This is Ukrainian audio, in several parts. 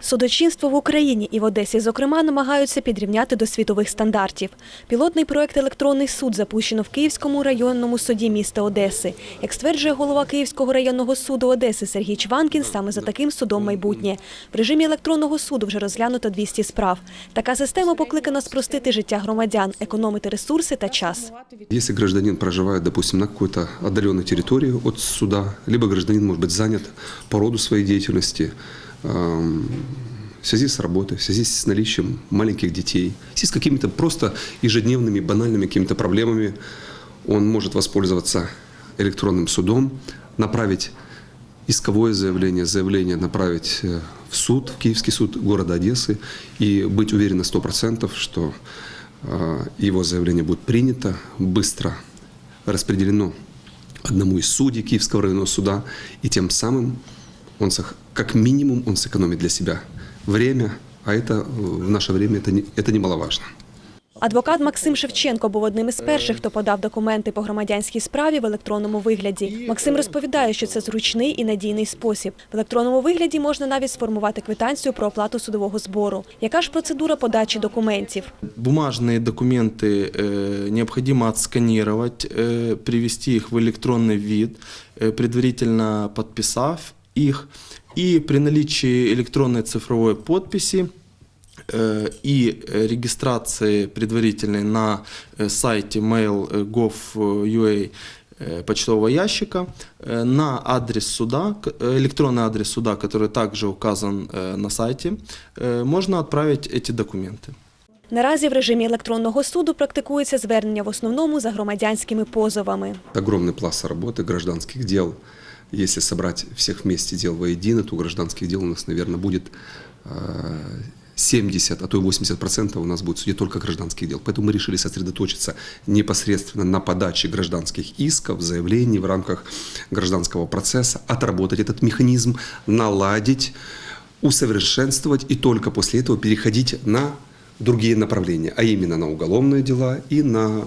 Судочинство в Україні і в Одесі, зокрема, намагаються підрівняти до світових стандартів. Пілотний проект Електронний суд запущено в Київському районному суді міста Одеси. Як стверджує голова Київського районного суду Одеси Сергій Чванкін, саме за таким судом майбутнє. В режимі електронного суду вже розглянуто 200 справ. Така система покликана спростити життя громадян, економити ресурси та час. Если гражданин проживает, допустим, на какой-то отдаленной территории от суда, либо гражданин может быть занят по роду своей деятельности, эм, в связи с работой, в связи с наличием маленьких детей, в связи с какими-то просто ежедневными банальными какими-то проблемами, он может воспользоваться электронным судом, направить исковое заявление, заявление направить э, в суд, в Киевский суд города Одессы и быть уверен на 100%, что э, его заявление будет принято, быстро распределено одному из судей Киевского районного суда, и тем самым он, сох- как минимум он сэкономит для себя время, а это э, в наше время это, не, это немаловажно. Адвокат Максим Шевченко був одним із перших, хто подав документи по громадянській справі в електронному вигляді. Максим розповідає, що це зручний і надійний спосіб. В електронному вигляді можна навіть сформувати квитанцію про оплату судового збору. Яка ж процедура подачі документів? Бумажные документы э, необходимо отсканировать, э, привести их в электронный вид, э, предварительно подписав их. И при наличии электронной цифровой подписи э, и э, регистрации предварительной на э, сайте mail.gov.ua э, почтового ящика э, на адрес суда, к- э, электронный адрес суда, который также указан э, на сайте, э, можно отправить эти документы. Наразі в режимі електронного суду практикується звернення в основному за громадянськими позовами. Огромный пласт работы гражданских дел. Если собрать всех вместе дел воедино, то гражданских дел у нас, наверное, будет э, 70, а то и 80% у нас будет в суде только гражданских дел. Поэтому мы решили сосредоточиться непосредственно на подаче гражданских исков, заявлений в рамках гражданского процесса, отработать этот механизм, наладить, усовершенствовать и только после этого переходить на другие направления, а именно на уголовные дела и на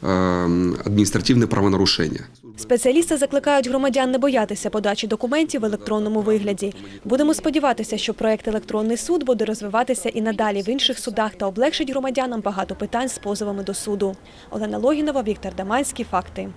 э, административные правонарушения. Спеціалісти закликають громадян не боятися подачі документів в електронному вигляді. Будемо сподіватися, що проект Електронний суд буде розвиватися і надалі в інших судах та облегшить громадянам багато питань з позовами до суду. Олена Логінова, Віктор Даманський. Факти.